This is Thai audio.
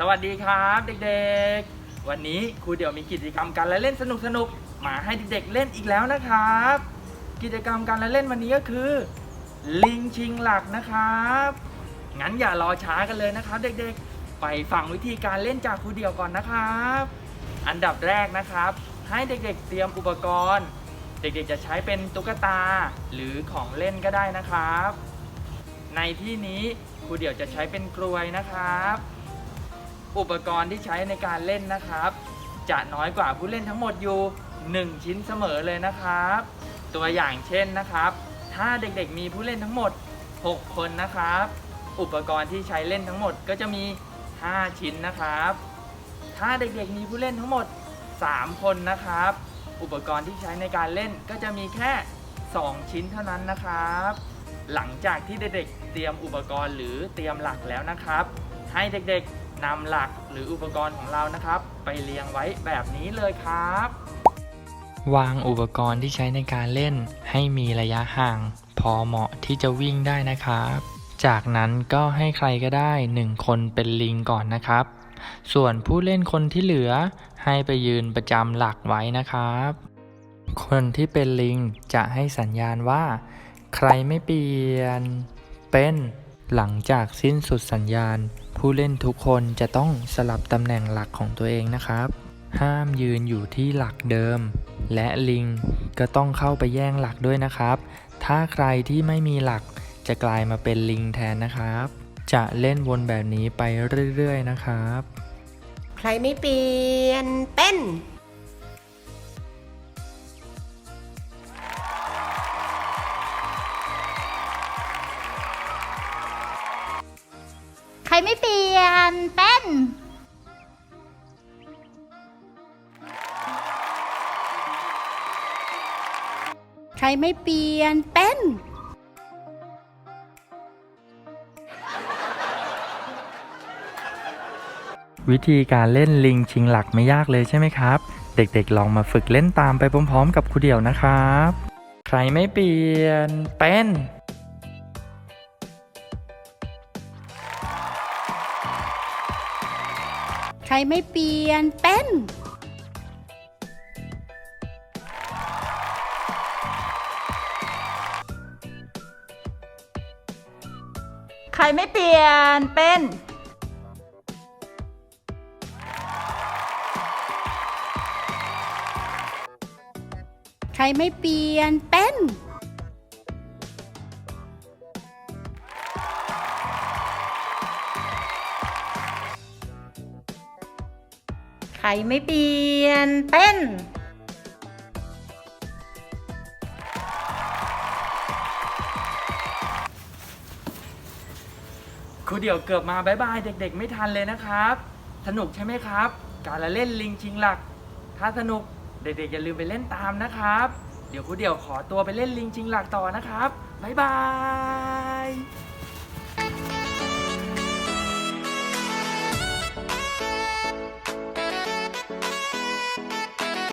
สวัสดีครับเด็กๆ วันนี้ครูเดี่ยวมีกิจกรรมการละเล่นสนุกๆมาให้เด็กๆเล่นอีกแล้วนะครับ กิจกรรมการละเล่นวันนี้ก็คือ ลิงชิงหลักนะครับงั้นอย่ารอช้ากันเลยนะครับเด็กๆ ไปฟังวิธีการเล่นจากครูเดี่ยวก่อนนะครับ อันดับแรกนะครับ ให้เด็กๆ เตรียมอุปกรณ์ เด็กๆจะใช้เป็นตุ๊กตาหรือของเล่นก็ได้นะครับ ในที่นี้ครูเดี่ยวจะใช้เป็นกลวยนะครับ อุปกรณ์ที่ใช้ในการเล่นนะครับ จะน้อยกว่าผู้เล่นทั้งหมดอยู่ 1 ชิ้นเสมอเลยนะครับ ตัวอย่างเช่นนะครับ ถ้าเด็กๆมีผู้เล่นทั้งหมด 6 คนนะครับ อุปกรณ์ที่ใช้เล่นทั้งหมดก็จะมี 5 ชิ้นนะครับ ถ้าเด็กๆมีผู้เล่นทั้งหมด 3 คนนะครับ อุปกรณ์ที่ใช้ในการเล่นก็จะมีแค่ 2 ชิ้นเท่านั้นนะครับ หลังจากที่เด็กๆเตรียมอุปกรณ์หรือเตรียมหลักแล้วนะครับ ให้เด็กๆ นำหลักหรืออุปกรณ์ของเรานะครับ ไปเรียงไว้แบบนี้เลยครับ วางอุปกรณ์ที่ใช้ในการเล่น ให้มีระยะห่าง พอเหมาะที่จะวิ่งได้นะครับ จากนั้นก็ให้ใครก็ได้หนึ่งคนเป็นลิงก่อนนะครับ ส่วนผู้เล่นคนที่เหลือ ให้ไปยืนประจำหลักไว้นะครับ คนที่เป็นลิงจะให้สัญญาณว่า ใครไม่เปลี่ยนเป็นหลังจากสิ้นสุดสัญญาณ ผู้เล่นทุกคนจะต้องสลับตำแหน่งหลักของตัวเองนะครับ ห้ามยืนอยู่ที่หลักเดิม และลิงก็ต้องเข้าไปแย่งหลักด้วยนะครับ ถ้าใครที่ไม่มีหลักจะกลายมาเป็นลิงแทนนะครับ จะเล่นวนแบบนี้ไปเรื่อยๆนะครับ ใครไม่เปลี่ยนเป็น ไม่เปลี่ยน เป็นใครไม่เปลี่ยนเป็น วิธีการเล่นลิงชิงหลักไม่ยากเลยใช่ไหมครับ เด็กๆลองมาฝึกเล่นตามไปพร้อมๆ กับครูเดี่ยวนะครับ ใครไม่เปลี่ยนเป็น ใครไม่เปลี่ยนเป็นใครไม่เปลี่ยนเป็น ใครไม่เปลี่ยนเป็น รไม่เปลี่ยนเป็นครูเดี่ยวเกือบมาบายบายเด็ก ๆ ไม่ทันเลยนะครับ สนุกใช่ไหมครับ การละเล่นลิงชิงหลัก ถ้าสนุกเด็กๆอย่าลืมไปเล่นตามนะครับ เดี๋ยวครูเดี่ยวขอตัวไปเล่นลิงชิงหลักต่อนะครับบายบาย